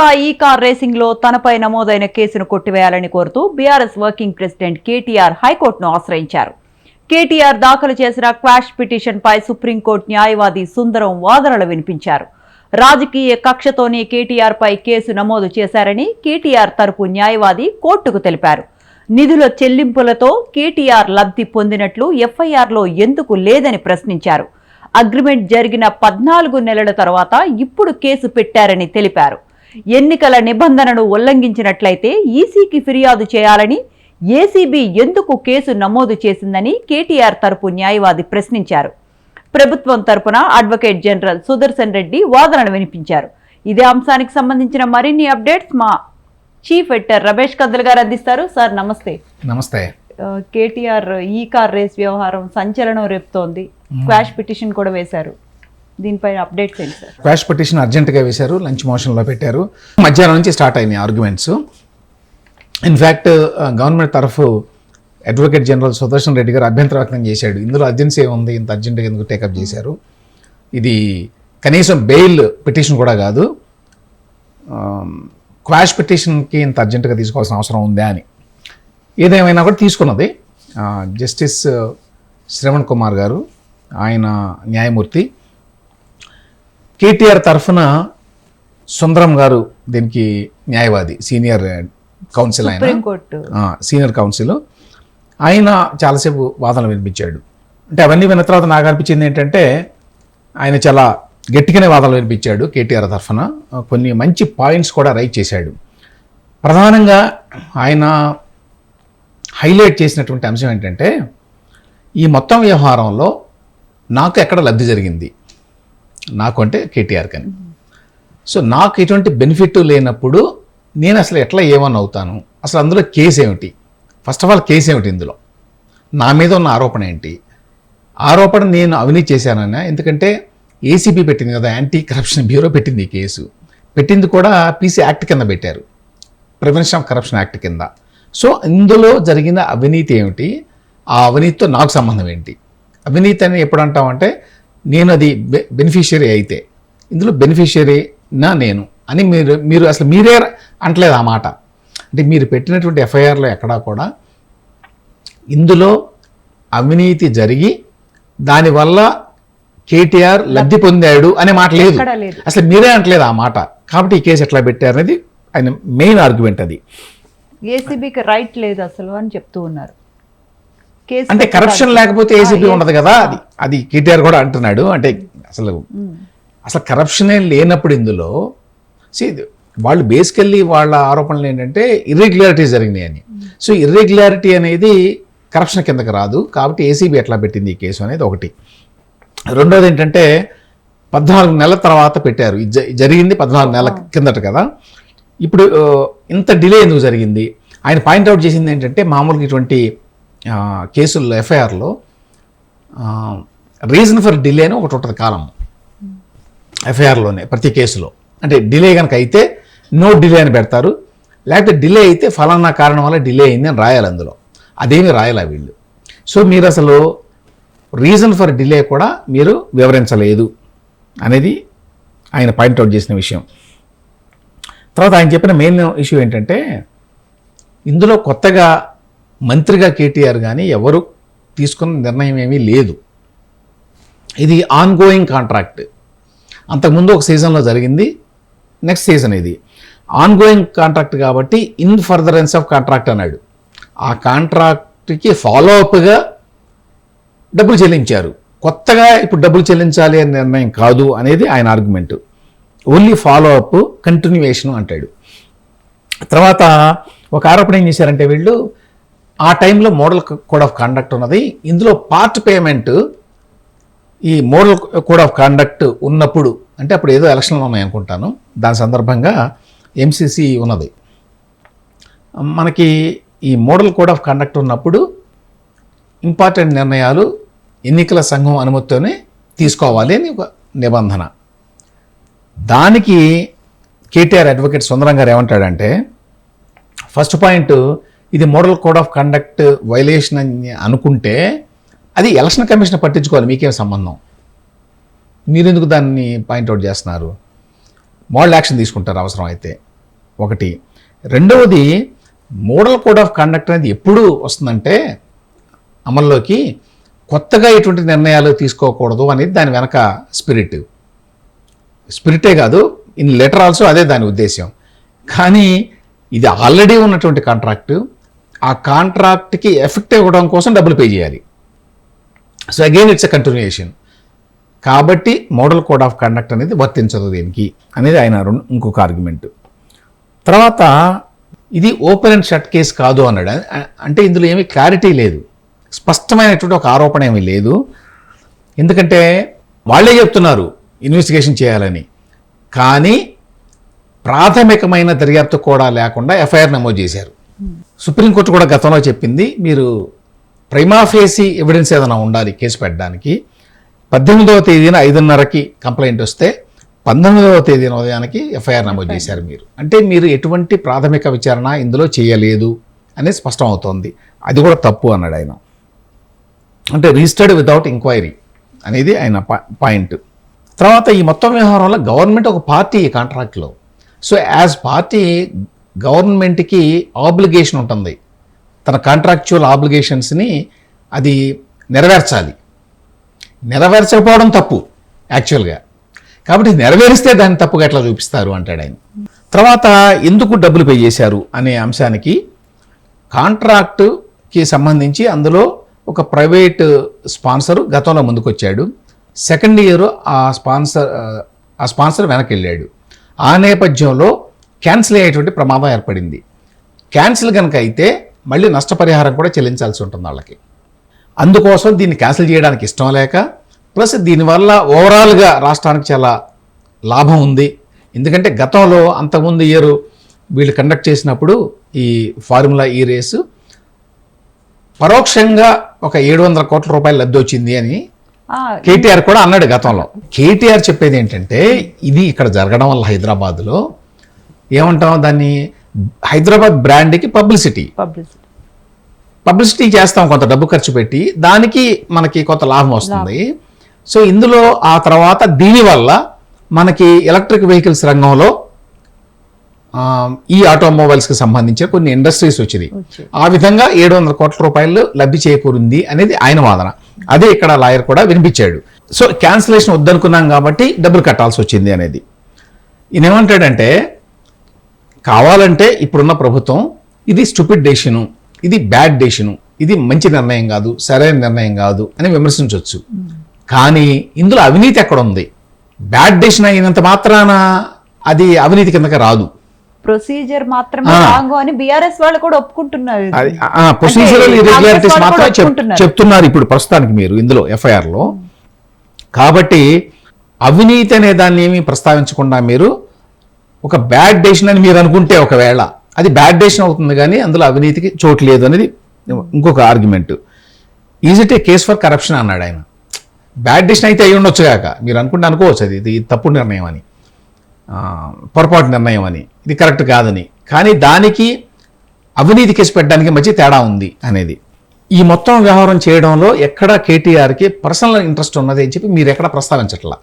తిరుమల ఈ కార్ రేసింగ్లో తనపై నమోదైన కేసును కొట్టివేయాలని కోరుతూ బీఆర్ఎస్ వర్కింగ్ ప్రెసిడెంట్ కేటీఆర్ హైకోర్టును ఆశ్రయించారు. కేటీఆర్ దాఖలు చేసిన క్వాష్ పిటిషన్పై సుప్రీంకోర్టు న్యాయవాది సుందరం వాదనలు వినిపించారు. రాజకీయ కక్షతోనే కేటీఆర్ పై కేసు నమోదు చేశారని కేటీఆర్ తరపు న్యాయవాది కోర్టుకు తెలిపారు. నిధుల చెల్లింపులతో కేటీఆర్ లబ్ధి పొందినట్లు ఎఫ్ఐఆర్లో ఎందుకు లేదని ప్రశ్నించారు. అగ్రిమెంట్ జరిగిన పద్నాలుగు నెలల తర్వాత ఇప్పుడు కేసు పెట్టారని తెలిపారు. ఎన్నికల నిబంధనను ఉల్లంఘించినట్లయితే ఈసీకి ఫిర్యాదు చేయాలని ఏసీబీ ఎందుకు కేసు నమోదు చేసిందని కేటీఆర్ తరపు న్యాయవాది ప్రశ్నించారు. ప్రభుత్వం తరపున అడ్వకేట్ జనరల్ సుదర్శన్ రెడ్డి వాదనలు వినిపించారు. ఇదే అంశానికి సంబంధించిన మరిన్ని అప్డేట్స్ మా చీఫ్ ఎడిటర్ రమేష్ కద్దల్ గారు అందిస్తారు. సార్ నమస్తే. నమస్తే. కేటీఆర్ ఈ కార్ రేస్ వ్యవహారం సంచలనం రేపుతోంది. క్వాష్ పిటిషన్ కూడా వేశారు. దీనిపై అప్డేట్స్ ఏంటి సార్ క్వాష్ పిటిషన్ అర్జెంటుగా వేశారు లంచ్ మోషన్లో పెట్టారు. మధ్యాహ్నం నుంచి స్టార్ట్ అయినాయి ఆర్గ్యుమెంట్స్ ఇన్ఫ్యాక్ట్ గవర్నమెంట్ తరఫు అడ్వకేట్ జనరల్ సుదర్శన్ రెడ్డి గారు అభ్యంతర వ్యక్తం చేశాడు. ఇందులో అర్జెన్సీ ఉంది ఇంత అర్జెంటుగా ఎందుకు టేకప్ చేశారు? ఇది కనీసం బెయిల్ పిటిషన్ కూడా కాదు. Um, క్వాష్ పిటిషన్కి ఇంత అర్జెంటుగా తీసుకోవాల్సిన అవసరం ఉందా అని. ఏదేమైనా కూడా తీసుకున్నది. Uh, justice uh, Shravan Kumar గారు ఆయన న్యాయమూర్తి. కేటీఆర్ తరఫున సుందరం గారు దీనికి న్యాయవాది సీనియర్ కౌన్సిల్ ఆయన. Senior counsel. ఆయన చాలాసేపు వాదనలు వినిపించాడు. అంటే అవన్నీ విన్న తర్వాత నాకు అనిపించింది ఏంటంటే ఆయన చాలా గట్టిగానే వాదనలు వినిపించాడు కేటీఆర్ తరఫున. కొన్ని మంచి పాయింట్స్ కూడా రైట్ చేశాడు. ప్రధానంగా ఆయన హైలైట్ చేసినటువంటి అంశం ఏంటంటే ఈ మొత్తం వ్యవహారంలో నాకు ఎక్కడ లబ్ధి జరిగింది? నాకు అంటే కేటీఆర్ కని. సో నాకు ఎటువంటి బెనిఫిట్ లేనప్పుడు నేను అసలు ఎట్లా ఏమని అవుతాను? అసలు అందులో కేసు ఏమిటి? ఫస్ట్ ఆఫ్ ఆల్ కేసు ఏమిటి ఇందులో? నా మీద ఉన్న ఆరోపణ ఏంటి? ఆరోపణ నేను అవినీతి చేశానన్నా ఎందుకంటే ఏసీబీ పెట్టింది కదా యాంటీ కరప్షన్ బ్యూరో పెట్టింది ఈ కేసు. పెట్టింది కూడా పీసీ యాక్ట్ కింద పెట్టారు. ప్రివెన్షన్ ఆఫ్ కరప్షన్ యాక్ట్ కింద. సో ఇందులో జరిగిన అవినీతి ఏమిటి? ఆ అవినీతితో నాకు సంబంధం ఏంటి? అవినీతి అని ఎప్పుడు అంటామంటే నేను అది బెనిఫిషియరీ అయితే ఇందులో బెనిఫిషియరీ నా నేను అని మీరు మీరు అసలు మీరే అంటలేదు ఆ మాట. అంటే మీరు పెట్టినటువంటి ఎఫ్ఐఆర్లో ఎక్కడా కూడా ఇందులో అవినీతి జరిగి దానివల్ల కేటీఆర్ లబ్ధి పొందాడు అనే మాట లేదు. అసలు మీరే అంటలేదు ఆ మాట. కాబట్టి ఈ కేసు ఎట్లా పెట్టారు అనేది ఆయన మెయిన్ ఆర్గ్యుమెంట్ అది. ఏసీబీకి రైట్ లేదు అసలు అని చెప్తూ ఉన్నారు. అంటే కరప్షన్ లేకపోతే ఏసీపీ ఉండదు కదా అది. అది కేటీఆర్ కూడా అంటున్నాడు. అంటే అసలు అసలు కరప్షనే లేనప్పుడు ఇందులో see, వాళ్ళు బేసికల్లీ వాళ్ళ ఆరోపణలు ఏంటంటే ఇర్రెగ్యులారిటీ జరిగినాయి అని సో ఇర్రెగ్యులారిటీ అనేది కరప్షన్ కిందకి రాదు. కాబట్టి ఏసీబీ ఎట్లా పెట్టింది ఈ కేసు అనేది ఒకటి. రెండోది ఏంటంటే పద్నాలుగు నెలల తర్వాత పెట్టారు. జరిగింది పద్నాలుగు నెలల కిందట కదా. ఇప్పుడు ఇంత డిలే ఎందుకు జరిగింది? ఆయన పాయింట్అవుట్ చేసింది ఏంటంటే మామూలుగా ఇటువంటి కేసుల్లో ఎఫ్ఐఆర్లో రీజన్ ఫర్ డిలే అని ఒకటి ఉంటుంది కాలం ఎఫ్ఐఆర్లోనే ప్రతి కేసులో. అంటే డిలే కనుక అయితే నో డిలే అని పెడతారు. లేకపోతే డిలే అయితే ఫలానా కారణం వల్ల డిలే అయింది అని రాయాలి అందులో. అదేమీ రాయాలి వీళ్ళు? సో మీరు అసలు రీజన్ ఫర్ డిలే కూడా మీరు వివరించలేదు అనేది ఆయన పాయింట్అవుట్ చేసిన విషయం. తర్వాత ఆయన చెప్పిన మెయిన్ ఇష్యూ ఏంటంటే ఇందులో కొత్తగా మంత్రిగా కేటీఆర్ కానీ ఎవరు తీసుకున్న నిర్ణయం ఏమీ లేదు. ఇది ఆన్గోయింగ్ కాంట్రాక్ట్ అంతకుముందు ఒక సీజన్లో జరిగింది. నెక్స్ట్ సీజన్ ఇది. ఆన్గోయింగ్ కాంట్రాక్ట్ కాబట్టి ఇన్ ఫర్దరెన్స్ ఆఫ్ కాంట్రాక్ట్ అన్నాడు. ఆ కాంట్రాక్ట్కి ఫాలో అప్గా డబ్బులు చెల్లించారు. కొత్తగా ఇప్పుడు డబ్బులు చెల్లించాలి అనే నిర్ణయం కాదు అనేది ఆయన argument only follow up continuation అంటాడు. తర్వాత ఒక ఆరోపణ ఏం చేశారంటే వీళ్ళు ఆ టైంలో మోడల్ కోడ్ ఆఫ్ కండక్ట్ ఉన్నది. ఇందులో పార్ట్ పేమెంట్ ఈ మోడల్ కోడ్ ఆఫ్ కండక్ట్ ఉన్నప్పుడు అంటే అప్పుడు ఏదో ఎలక్షన్లు ఉన్నాయి అనుకుంటాను. దాని సందర్భంగా ఎంసీసీ ఉన్నది. మనకి ఈ మోడల్ కోడ్ ఆఫ్ కండక్ట్ ఉన్నప్పుడు ఇంపార్టెంట్ నిర్ణయాలు ఎన్నికల సంఘం అనుమతితోనే తీసుకోవాలి అని ఒక నిబంధన. దానికి కేటీఆర్ అడ్వకేట్ సుందరం గారు ఏమంటాడంటే ఫస్ట్ పాయింట్ ఇది model code of conduct violation అని అనుకుంటే అది ఎలక్షన్ కమిషన్ పట్టించుకోవాలి మీకేం సంబంధం? మీరెందుకు దాన్ని పాయింట్అవుట్ చేస్తున్నారు? మోడల్ యాక్షన్ తీసుకుంటారు అవసరం అయితే. ఒకటి. రెండవది మోడల్ కోడ్ ఆఫ్ కండక్ట్ అనేది ఎప్పుడు వస్తుందంటే అమల్లోకి కొత్తగా ఎటువంటి నిర్ణయాలు తీసుకోకూడదు అనేది దాని వెనక స్పిరిట్. స్పిరిటే కాదు ఇన్ లెటర్ ఆల్సో అదే దాని ఉద్దేశం కానీ ఇది ఆల్రెడీ ఉన్నటువంటి కాంట్రాక్టు. ఆ కాంట్రాక్ట్కి ఎఫెక్ట్ ఇవ్వడం కోసం డబ్బులు పే చేయాలి. So again it's a continuation కాబట్టి మోడల్ కోడ్ ఆఫ్ కండక్ట్ అనేది వర్తించదు దీనికి అనేది ఆయన ఇంకొక ఆర్గ్యుమెంట్ తర్వాత ఇది ఓపెన్ అండ్ షట్ కేసు కాదు అన్నాడు. అంటే ఇందులో ఏమీ క్లారిటీ లేదు. స్పష్టమైనటువంటి ఒక ఆరోపణ ఏమీ లేదు. ఎందుకంటే వాళ్ళే చెప్తున్నారు ఇన్వెస్టిగేషన్ చేయాలని. కానీ ప్రాథమికమైన దర్యాప్తు కూడా లేకుండా ఎఫ్ఐఆర్ నమోదు చేశారు. సుప్రీంకోర్టు కూడా గతంలో చెప్పింది మీరు ప్రైమాఫేసి ఎవిడెన్స్ ఏదైనా ఉండాలి కేసు పెట్టడానికి పద్దెనిమిదవ తేదీన ఐదున్నరకి కంప్లైంట్ వస్తే పంతొమ్మిదవ తేదీన ఉదయానికి ఎఫ్ఐఆర్ నమోదు చేశారు మీరు. అంటే మీరు ఎటువంటి ప్రాథమిక విచారణ ఇందులో చేయలేదు అనేది స్పష్టం అవుతోంది అది కూడా తప్పు అన్నాడు ఆయన. అంటే రిజిస్టర్డ్ వితౌట్ ఎంక్వైరీ అనేది ఆయన పాయింట్. తర్వాత ఈ మొత్తం వ్యవహారంలో గవర్నమెంట్ ఒక పార్టీ కాంట్రాక్ట్లో. సో యాజ్ పార్టీ గవర్నమెంట్కి ఆబ్లిగేషన్ ఉంటుంది. తన కాంట్రాక్చువల్ ఆబ్లిగేషన్స్ని అది నెరవేర్చాలి. నెరవేర్చకపోవడం తప్పు యాక్చువల్గా కాబట్టి నెరవేరిస్తే దాన్ని తప్పుగా ఎట్లా చూపిస్తారు అంటాడు ఆయన. తర్వాత ఎందుకు డబ్బులు పే చేశారు అనే అంశానికి కాంట్రాక్టుకి సంబంధించి అందులో ఒక ప్రైవేట్ స్పాన్సర్ గతంలో ముందుకొచ్చాడు. సెకండ్ ఇయర్ ఆ స్పాన్సర్ ఆ స్పాన్సర్ వెనక్కి వెళ్ళాడు. ఆ నేపథ్యంలో క్యాన్సిల్ అయ్యేటువంటి ప్రమాదం ఏర్పడింది. క్యాన్సిల్ కనుక అయితే మళ్ళీ నష్టపరిహారం కూడా చెల్లించాల్సి ఉంటుంది వాళ్ళకి. అందుకోసం దీన్ని క్యాన్సిల్ చేయడానికి ఇష్టం లేక ప్లస్ దీనివల్ల ఓవరాల్గా రాష్ట్రానికి చాలా లాభం ఉంది. ఎందుకంటే గతంలో అంతకుముందు ఇయర్ వీళ్ళు కండక్ట్ చేసినప్పుడు ఈ ఫార్ములా ఈ రేసు పరోక్షంగా ఒక ఏడు వందల కోట్ల రూపాయలు లబ్ధి వచ్చింది అని కేటీఆర్ కూడా అన్నాడు గతంలో. కేటీఆర్ చెప్పేది ఏంటంటే ఇది ఇక్కడ జరగడం వల్ల హైదరాబాద్లో ఏమంటాం? దాన్ని హైదరాబాద్ బ్రాండ్కి పబ్లిసిటీ. పబ్లిసిటీ. పబ్లిసిటీ చేస్తాం కొంత డబ్బు ఖర్చు పెట్టి దానికి మనకి కొంత లాభం వస్తుంది. సో ఇందులో ఆ తర్వాత దీనివల్ల మనకి ఎలక్ట్రిక్ వెహికల్స్ రంగంలో ఈ ఆటోమొబైల్స్కి సంబంధించిన కొన్ని ఇండస్ట్రీస్ వచ్చినాయి. వచ్చాయి. ఆ విధంగా ఏడు వందల కోట్ల రూపాయలు లబ్ధి చేకూరింది అనేది ఆయన వాదన. అదే ఇక్కడ లాయర్ కూడా వినిపించాడు. సో క్యాన్సిలేషన్ వద్దనుకున్నాం కాబట్టి డబ్బులు కట్టాల్సి వచ్చింది అనేది. ఈయన ఏమంటాడంటే కావాలంటే ఇప్పుడున్న ప్రభుత్వం ఇది స్టూపిడ్ డెసిషను ఇది బ్యాడ్ డెసిషను ఇది మంచి నిర్ణయం కాదు సరైన నిర్ణయం కాదు అని విమర్శించవచ్చు. కానీ ఇందులో అవినీతి ఎక్కడ ఉంది బ్యాడ్ డెసిషన్ అయినంత మాత్రాన అది అవినీతి కిందకి రాదు. ప్రొసీజర్ మాత్రమే. రాంగ్ అని బిఆర్ఎస్ వాళ్ళు కూడా ఒప్పుకుంటున్నారు. ప్రొసీజరల్ ఇరెగ్యులారిటీస్ మాత్రమే. చెప్తున్నారు ఇప్పుడు ప్రస్తుతానికి మీరు ఇందులో ఎఫ్ఐఆర్లో కాబట్టి అవినీతి అనే దాన్ని ఏమీ ప్రస్తావించకుండా మీరు ఒక బ్యాడ్ డెసిషన్ అని మీరు అనుకుంటే ఒకవేళ అది బ్యాడ్ డెసిషన్ అవుతుంది కానీ అందులో అవినీతికి చోటు లేదు అనేది ఇంకొక argument is it a case for corruption అన్నాడు ఆయన. బ్యాడ్ డెసిషన్ అయితే అయి ఉండొచ్చు కాక. మీరు అనుకుంటే అనుకోవచ్చు అది. ఇది తప్పు నిర్ణయం అని. పొరపాటు నిర్ణయం అని. ఇది కరెక్ట్ కాదని. కానీ దానికి అవినీతి కేసు పెట్టడానికి మంచి తేడా ఉంది అనేది. ఈ మొత్తం వ్యవహారం చేయడంలో ఎక్కడ కేటీఆర్కి పర్సనల్ ఇంట్రెస్ట్ ఉన్నది అని చెప్పి మీరు ఎక్కడ ప్రస్తావించట్లా.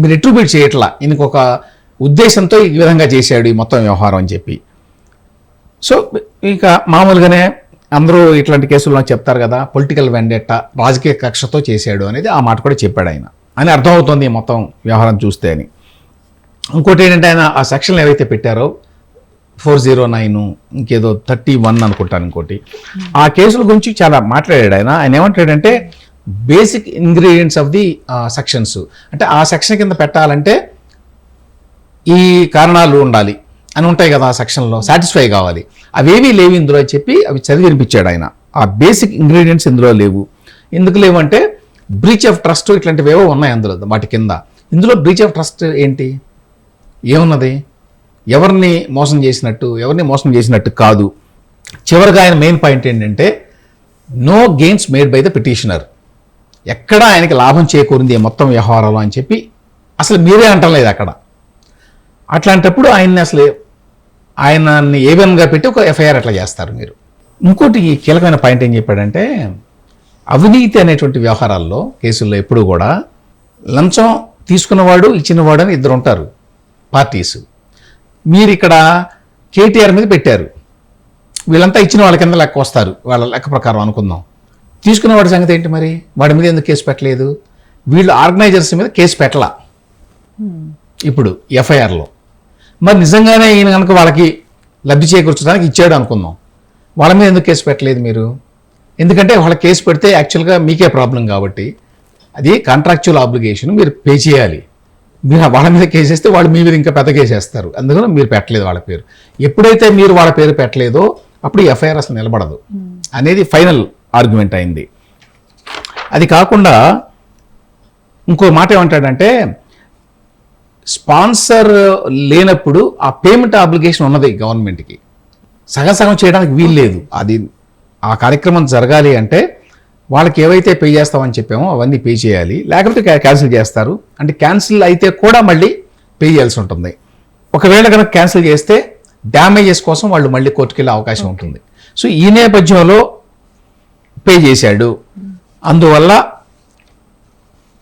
మీరు ఎట్రిబ్యూట్ చేయట్లా. ఇంకొక ఉద్దేశంతో ఈ విధంగా చేశాడు ఈ మొత్తం వ్యవహారం అని చెప్పి. సో ఇక మామూలుగానే అందరూ ఇట్లాంటి కేసులు చెప్తారు కదా పొలిటికల్ వెండెట్ట రాజకీయ కక్షతో చేశాడు అనేది ఆ మాట కూడా చెప్పాడు ఆయన. అని అర్థమవుతోంది ఈ మొత్తం వ్యవహారం చూస్తే అని. ఇంకోటి ఏంటంటే ఆయన ఆ సెక్షన్లు ఏవైతే పెట్టారో ఫోర్ జీరో నైన్ ఇంకేదో థర్టీ వన్ అనుకుంటాను ఇంకోటి. ఆ కేసుల గురించి చాలా మాట్లాడాడు ఆయన. ఆయన ఏమంటాడంటే basic ingredients of the sections. అంటే ఆ సెక్షన్ కింద పెట్టాలంటే ఈ కారణాలు ఉండాలి అని ఉంటాయి కదా ఆ సెక్షన్లో. సాటిస్ఫై కావాలి. అవేమీ లేవు ఇందులో అని చెప్పి అవి చదివి వినిపించాడు ఆయన. ఆ బేసిక్ ఇంగ్రీడియంట్స్ ఇందులో లేవు. ఎందుకు లేవు అంటే బ్రీచ్ ఆఫ్ ట్రస్ట్ ఇట్లాంటివేవో ఉన్నాయి అందులో వాటి కింద. ఇందులో బ్రీచ్ ఆఫ్ ట్రస్ట్ ఏంటి? ఏమున్నది? ఎవరిని మోసం చేసినట్టు ఎవరిని మోసం చేసినట్టు కాదు. చివరిగా ఆయన మెయిన్ పాయింట్ ఏంటంటే no gains made by the petitioner ఎక్కడ ఆయనకి లాభం చేకూరింది మొత్తం వ్యవహారంలో అని చెప్పి అసలు మీరే అంటలేదు అక్కడ. అట్లాంటప్పుడు ఆయన్ని అసలు ఆయనని ఏవన్గా పెట్టి ఒక ఎఫ్ఐఆర్ అట్లా చేస్తారు మీరు. ఇంకోటి ఈ కీలకమైన పాయింట్ ఏం చెప్పాడంటే అవినీతి అనేటువంటి వ్యవహారాల్లో కేసుల్లో ఎప్పుడు కూడా లంచం తీసుకున్నవాడు ఇచ్చినవాడు అని ఇద్దరు ఉంటారు పార్టీస్. మీరు ఇక్కడ కేటీఆర్ మీద పెట్టారు. వీళ్ళంతా ఇచ్చిన వాళ్ళ కింద లెక్క వస్తారు. వాళ్ళ లెక్క ప్రకారం అనుకుందాం. తీసుకున్న వాడి సంగతి ఏంటి మరి? వాడి మీద ఎందుకు కేసు పెట్టలేదు? వీళ్ళు ఆర్గనైజర్స్ మీద కేసు పెట్టలా? ఇప్పుడు ఎఫ్ఐఆర్లో. మరి నిజంగానే ఈయన కనుక వాళ్ళకి లబ్ధి చేకూర్చడానికి ఇచ్చాడు అనుకుందాం. వాళ్ళ మీద ఎందుకు కేసు పెట్టలేదు మీరు? ఎందుకంటే వాళ్ళ కేసు పెడితే యాక్చువల్గా మీకే ప్రాబ్లం కాబట్టి అది కాంట్రాక్చువల్ ఆబ్లిగేషన్ మీరు పే చేయాలి. మీరు వాళ్ళ మీద కేసు వేస్తే వాళ్ళు మీ మీద ఇంకా పెద్ద కేసు వేస్తారు. అందుకని మీరు పెట్టలేదు వాళ్ళ పేరు. ఎప్పుడైతే మీరు వాళ్ళ పేరు పెట్టలేదో అప్పుడు ఎఫ్ఐఆర్ అసలు నిలబడదు. అనేది ఫైనల్ ఆర్గ్యుమెంట్ అయింది. అది కాకుండా ఇంకో మాట ఏమంటాడంటే స్పాన్సర్ లేనప్పుడు ఆ పేమెంట్ అప్లికేషన్ ఉన్నది గవర్నమెంట్కి. సగం సగం చేయడానికి వీలు లేదు. అది ఆ కార్యక్రమం జరగాలి అంటే వాళ్ళకి ఏవైతే పే చేస్తామని చెప్పామో అవన్నీ పే చేయాలి. లేకపోతే క్యా- క్యాన్సిల్ చేస్తారు. అంటే క్యాన్సిల్ అయితే కూడా మళ్ళీ పే చేయాల్సి ఉంటుంది. ఒకవేళ కనుక క్యాన్సిల్ చేస్తే డ్యామేజెస్ కోసం వాళ్ళు మళ్ళీ కోర్టుకు వెళ్ళే అవకాశం ఉంటుంది. సో ఈ నేపథ్యంలో పే చేశాడు. అందువల్ల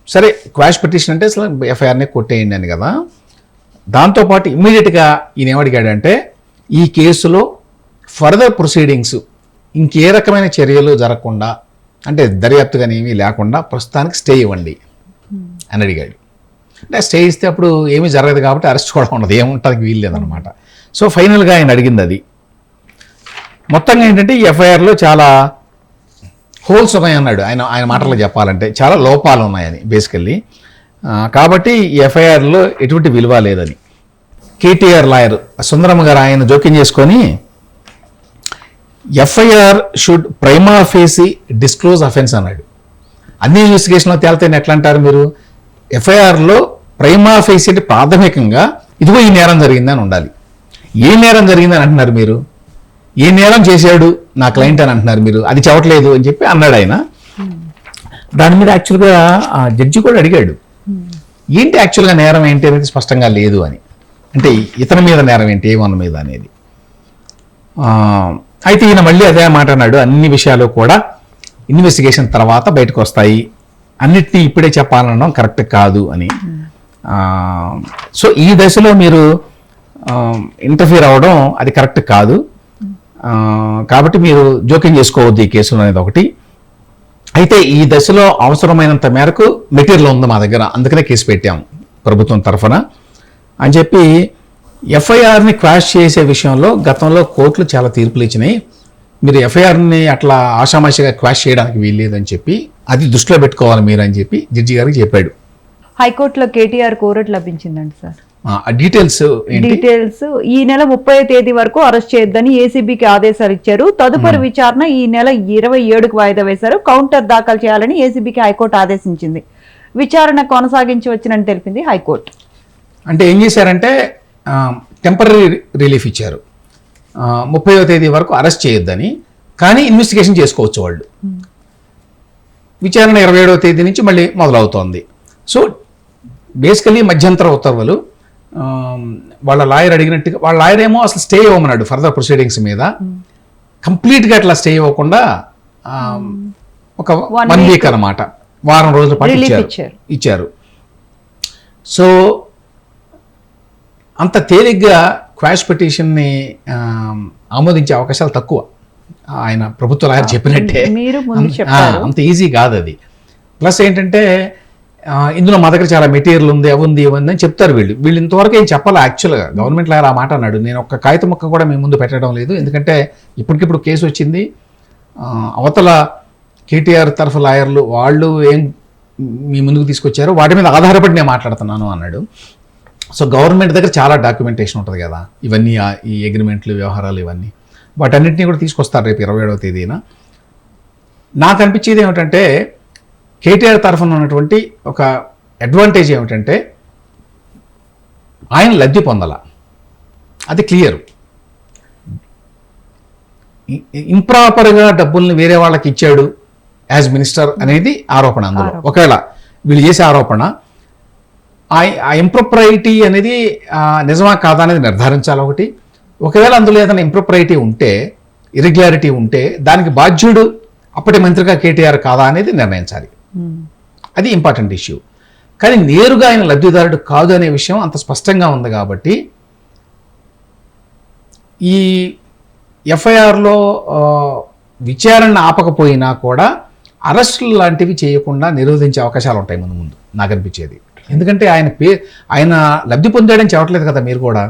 సరే క్వాష్ పిటిషన్ అంటే అసలు ఎఫ్ఐఆర్ని కొట్టేయండి అని కదా. దాంతోపాటు ఇమ్మీడియట్గా ఈయన ఏమడిగాడంటే ఈ కేసులో ఫర్దర్ ప్రొసీడింగ్స్ ఇంకే రకమైన చర్యలు జరగకుండా అంటే దర్యాప్తు కానీ ఏమీ లేకుండా ప్రస్తుతానికి స్టే ఇవ్వండి అని అడిగాడు. అంటే స్టే ఇస్తే అప్పుడు ఏమీ జరగదు కాబట్టి అరెస్ట్ కూడా ఉండదు ఏముంటానికి వీలు లేదనమాట సో ఫైనల్గా ఆయన అడిగింది అది. మొత్తంగా ఏంటంటే ఈ ఎఫ్ఐఆర్లో చాలా హోల్స్ ఉన్నాయి అన్నాడు. ఆయన ఆయన మాటల్లో చెప్పాలంటే చాలా లోపాలు ఉన్నాయని బేసికల్లీ కాబట్టి ఈ ఎఫ్ఐఆర్లో ఎటువంటి విలువ లేదని. కేటీఆర్ లాయర్ సుందరమ్మ గారు ఆయన జోక్యం చేసుకొని FIR should prima facie disclose offence అన్నాడు. అన్ని ఇన్వెస్టిగేషన్లో తేలితేనే ఎట్లా అంటారు మీరు? ఎఫ్ఐఆర్లో ప్రైమా ఫేసి అంటే ప్రాథమికంగా ఇదిగో ఈ నేరం జరిగిందని ఉండాలి. ఏ నేరం జరిగిందని అంటున్నారు మీరు? ఏ నేరం చేశాడు నా క్లయింట్ అని అంటున్నారు మీరు? అది చెప్పట్లేదు అని చెప్పి అన్నాడు ఆయన. దాని మీద యాక్చువల్గా ఆ జడ్జి కూడా అడిగాడు. ఏంటి యాక్చువల్గా నేరం ఏంటి అనేది స్పష్టంగా లేదు అని. అంటే ఇతని మీద నేరం ఏంటి ఏమన్న మీద అనేది. అయితే ఈయన మళ్ళీ అదే మాట అన్నాడు. అన్ని విషయాలు కూడా ఇన్వెస్టిగేషన్ తర్వాత బయటకు వస్తాయి. అన్నిటినీ ఇప్పుడే చెప్పాలనడం కరెక్ట్ కాదు అని. సో ఈ దశలో మీరు ఇంటర్ఫీర్ అవ్వడం అది కరెక్ట్ కాదు. కాబట్టి మీరు జోక్యం చేసుకోవద్దు ఈ కేసులో అనేది ఒకటి. అయితే ఈ దశలో అవసరమైనంత మేరకు మెటీరియల్ ఉంది మా దగ్గర అందుకనే కేసు పెట్టాం ప్రభుత్వం తరఫున. అని చెప్పి ఎఫ్ఐఆర్ని క్వాష్ చేసే విషయంలో గతంలో కోర్టులు చాలా తీర్పులు ఇచ్చినాయి. మీరు ఎఫ్ఐఆర్ని అట్లా ఆషామాషిగా క్వాష్ చేయడానికి వీల్లేదని చెప్పి అది దృష్టిలో పెట్టుకోవాలి మీరు అని చెప్పి జడ్జి గారికి చెప్పాడు. హైకోర్టులో కేటీఆర్ కోరట్ లభించిందండి సార్. డీటెయిల్స్ డీటెయిల్స్ ఈ నెల ముప్పై తేదీ వరకు అరెస్ట్ చేయొద్దని ఏసీబీకి ఆదేశాలు ఇచ్చారు. తదుపరి విచారణ ఈ నెల ఇరవై ఏడుకు వాయిదా వేశారు. కౌంటర్ దాఖలు చేయాలని ఏసీబీకి హైకోర్టు ఆదేశించింది. విచారణ కొనసాగించవచ్చునని తెలిపింది హైకోర్టు. అంటే ఏం చేశారంటే టెంపరీ రిలీఫ్ ఇచ్చారు. ముప్పైవ తేదీ వరకు అరెస్ట్ చేయొద్దని కానీ ఇన్వెస్టిగేషన్ చేసుకోవచ్చు వాళ్ళు. విచారణ ఇరవై ఏడవ తేదీ నుంచి మళ్ళీ మొదలవుతోంది. సో బేసికలీ మధ్యంతర ఉత్తర్వులు వాళ్ళ లాయర్ అడిగినట్టుగా వాళ్ళ లాయర్ ఏమో అసలు స్టే ఇవ్వమన్నాడు ఫర్దర్ ప్రొసీడింగ్స్ మీద. కంప్లీట్గా అట్లా స్టే ఇవ్వకుండా ఆ, ఒక వన్. వీక్ అన్నమాట. వారం రోజుల పాటు ఇచ్చారు. ఇచ్చారు. సో అంత తేలిగ్గా క్వాష్ పిటిషన్ని ఆమోదించే అవకాశాలు తక్కువ. ఆయన ప్రభుత్వ లాయర్ చెప్పినట్టే. అంత- ఈజీ కాదు అది ప్లస్ ఏంటంటే ఇందులో మా దగ్గర చాలా మెటీరియల్ ఉంది అవి ఉంది ఇవి అని చెప్తారు వీళ్ళు. వీళ్ళు ఇంతవరకు ఏం చెప్పాలి యాక్చువల్గా గవర్నమెంట్ లాయర్ ఆ మాట అన్నాడు? నేను ఒక్క కాగితం మొక్క కూడా మేము ముందు పెట్టడం లేదు. ఎందుకంటే ఇప్పటికిప్పుడు కేసు వచ్చింది. అవతల కేటీఆర్ తరఫు లాయర్లు వాళ్ళు ఏం మీ ముందుకు తీసుకొచ్చారు వాటి మీద ఆధారపడి నేను మాట్లాడుతున్నాను అన్నాడు. సో గవర్నమెంట్ దగ్గర చాలా డాక్యుమెంటేషన్ ఉంటుంది కదా. ఇవన్నీ ఆ- ఈ అగ్రిమెంట్లు వ్యవహారాలు ఇవన్నీ. వాటన్నిటిని కూడా తీసుకొస్తారు రేపు ఇరవై ఏడవ తేదీన. నాకు అనిపించేది ఏమిటంటే కేటీఆర్ తరఫున ఉన్నటువంటి ఒక అడ్వాంటేజ్ ఏమిటంటే ఆయన లబ్ధి పొందాల. అది క్లియర్ ఇంప్రాపర్గా డబ్బుల్ని వేరే వాళ్ళకి ఇచ్చాడు యాజ్ మినిస్టర్ అనేది ఆరోపణ అందులో. ఒకవేళ వీళ్ళు చేసే ఆరోపణ ఆ- ఇంప్రొప్రైటీ అనేది నిజమా కాదా అనేది నిర్ధారించాలి ఒకటి. ఒకవేళ అందులో ఏదైనా ఇంప్రొప్రైటీ ఉంటే ఇరెగ్యులారిటీ ఉంటే దానికి బాధ్యుడు అప్పటి మంత్రిగా కేటీఆర్ కాదా అనేది నిర్ణయించాలి. అది ఇంపార్టెంట్ ఇష్యూ కానీ నేరుగా ఆయన లబ్ధిదారుడు కాదు అనే విషయం అంత స్పష్టంగా ఉంది కాబట్టి ఈ ఎఫ్ఐఆర్లో విచారణ ఆపకపోయినా కూడా అరెస్టులు లాంటివి చేయకుండా నిరోధించే అవకాశాలు ఉంటాయి ముందు ముందు నాకు అనిపించేది ఎందుకంటే ఆయన పే ఆయన లబ్ధి పొందాడని చెప్పట్లేదు కదా మీరు కూడా.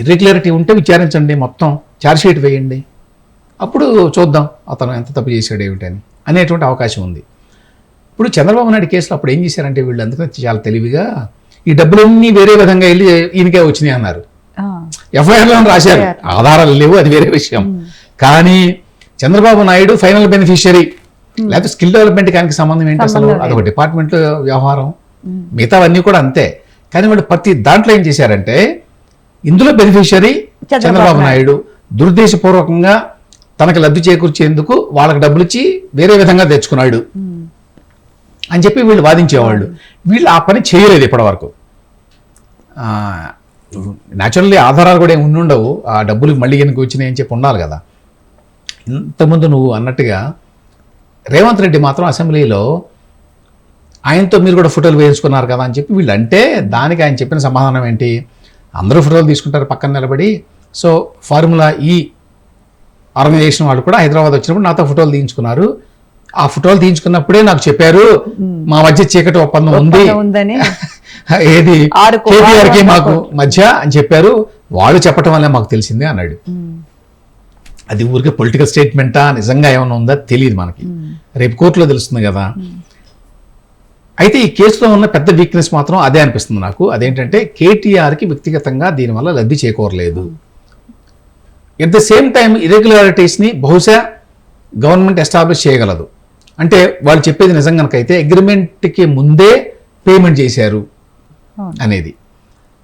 ఇర్రెగ్యులారిటీ ఉంటే విచారించండి మొత్తం ఛార్జ్షీట్ వేయండి. అప్పుడు చూద్దాం అతను ఎంత తప్పు చేశాడు ఏమిటని అనేటువంటి అవకాశం ఉంది. ఇప్పుడు చంద్రబాబు నాయుడు కేసులో అప్పుడు ఏం చేశారంటే వీళ్ళు అందుకని చాలా తెలివిగా ఈ డబ్బులన్నీ వేరే విధంగా వెళ్ళి ఈయనకే వచ్చినాయి అన్నారు. ఎఫ్ఐఆర్లో రాశారు. ఆధారాలు లేవు అది వేరే విషయం. కానీ చంద్రబాబు నాయుడు ఫైనల్ బెనిఫిషియరీ లేకపోతే స్కిల్ డెవలప్మెంట్ కానీ సంబంధం ఏంటి అసలు. అదొక డిపార్ట్మెంట్ వ్యవహారం. మిగతావన్నీ కూడా అంతే. కానీ వాళ్ళు ప్రతి దాంట్లో ఏం చేశారంటే ఇందులో బెనిఫిషియరీ చంద్రబాబు నాయుడు. దురుద్దేశపూర్వకంగా తనకు లబ్ధి చేకూర్చేందుకు వాళ్ళకి డబ్బులు ఇచ్చి వేరే విధంగా తెచ్చుకున్నాడు. అని చెప్పి వీళ్ళు వాదించేవాళ్ళు. వీళ్ళు ఆ పని చేయలేదు ఇప్పటివరకు. న్యాచురల్లీ ఆధారాలు కూడా ఏమి ఉండవు ఆ డబ్బులు మళ్ళీ కనుక వచ్చినాయి అని చెప్పి ఉండాలి కదా. ఇంతకుముందు నువ్వు అన్నట్టుగా రేవంత్ రెడ్డి మాత్రం అసెంబ్లీలో ఆయనతో మీరు కూడా ఫోటోలు వేయించుకున్నారు కదా అని చెప్పి వీళ్ళు అంటే దానికి ఆయన చెప్పిన సమాధానం ఏంటి? అందరూ ఫోటోలు తీసుకుంటారు పక్కన నిలబడి. సో ఫార్ములా ఈ ఆర్గనైజేషన్ వాళ్ళు కూడా హైదరాబాద్ వచ్చినప్పుడు నాతో ఫోటోలు తీయించుకున్నారు. ఆ ఫోటోలు తీయించుకున్నప్పుడే నాకు చెప్పారు మా మధ్య చీకటి ఒప్పందం ఉంది. ఏది? ఆరు కో- కేటీఆర్కి ఆరు మాకు. మధ్య అని చెప్పారు. వాళ్ళు చెప్పటం వల్లే మాకు తెలిసిందే అన్నాడు. అది ఊరికే పొలిటికల్ స్టేట్మెంటా నిజంగా ఏమైనా ఉందా? తెలియదు మనకి. రేపు కోర్టులో తెలుస్తుంది కదా. అయితే ఈ కేసులో ఉన్న పెద్ద వీక్నెస్ మాత్రం అదే అనిపిస్తుంది నాకు. అదేంటంటే కేటీఆర్కి వ్యక్తిగతంగా దీనివల్ల లబ్ధి చేకూరలేదు. ఎట్ ద సేమ్ టైం ఇరెగ్యులారిటీస్ని బహుశా గవర్నమెంట్ ఎస్టాబ్లిష్ చేయగలదు. అంటే వాళ్ళు చెప్పేది నిజం కనుకైతే అగ్రిమెంట్కి ముందే పేమెంట్ చేశారు. అనేది.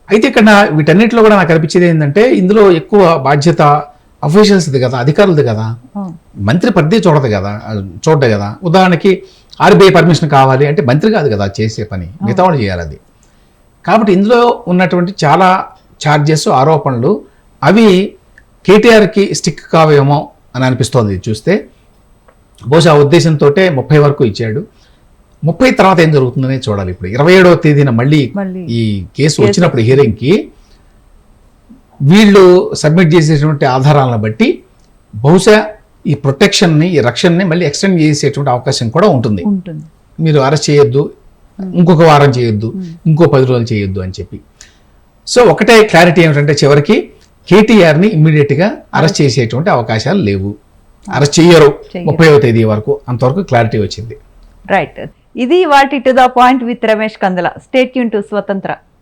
అయితే ఇక్కడ వీటన్నిటిలో కూడా నాకు అనిపించేది ఏంటంటే ఇందులో ఎక్కువ బాధ్యత అఫీషియల్స్ది కదా అధికారులది కదా. మంత్రి పరిధి చూడదు కదా చూడదు కదా. ఉదాహరణకి ఆర్బీఐ పర్మిషన్ కావాలి అంటే మంత్రి కాదు కదా చేసే పని మిగతా వాళ్ళు చేయాలి అది. కాబట్టి ఇందులో ఉన్నటువంటి చాలా ఛార్జెస్ ఆరోపణలు అవి కేటీఆర్కి స్టిక్ కావేమో అని అనిపిస్తోంది చూస్తే. బహుశా ఆ ఉద్దేశంతో ముప్పై వరకు ఇచ్చాడు. ముప్పై తర్వాత ఏం జరుగుతుందనే చూడాలి ఇప్పుడు. ఇరవై ఏడవ తేదీన మళ్ళీ ఈ కేసు వచ్చినప్పుడు హియరింగ్కి వీళ్ళు సబ్మిట్ చేసేటువంటి ఆధారాలను బట్టి బహుశా ఈ ప్రొటెక్షన్ని ఈ రక్షణని మళ్ళీ ఎక్స్టెండ్ చేసేటువంటి అవకాశం కూడా ఉంటుంది. ఉంటుంది. మీరు అరెస్ట్ చేయొద్దు ఇంకొక వారం చేయొద్దు ఇంకో పది రోజులు చేయొద్దు అని చెప్పి. సో ఒకటే క్లారిటీ ఏమిటంటే చివరికి కేటీఆర్ని ఇమ్మీడియట్గా అరెస్ట్ చేసేటువంటి అవకాశాలు లేవు. అరెస్ట్ చెయ్యరు. ముప్పైవ తేదీ వరకు అంతవరకు క్లారిటీ వచ్చింది. రైట్ ఇది వాటి to the point with Ramesh Kandala stay Yoon to స్వతంత్ర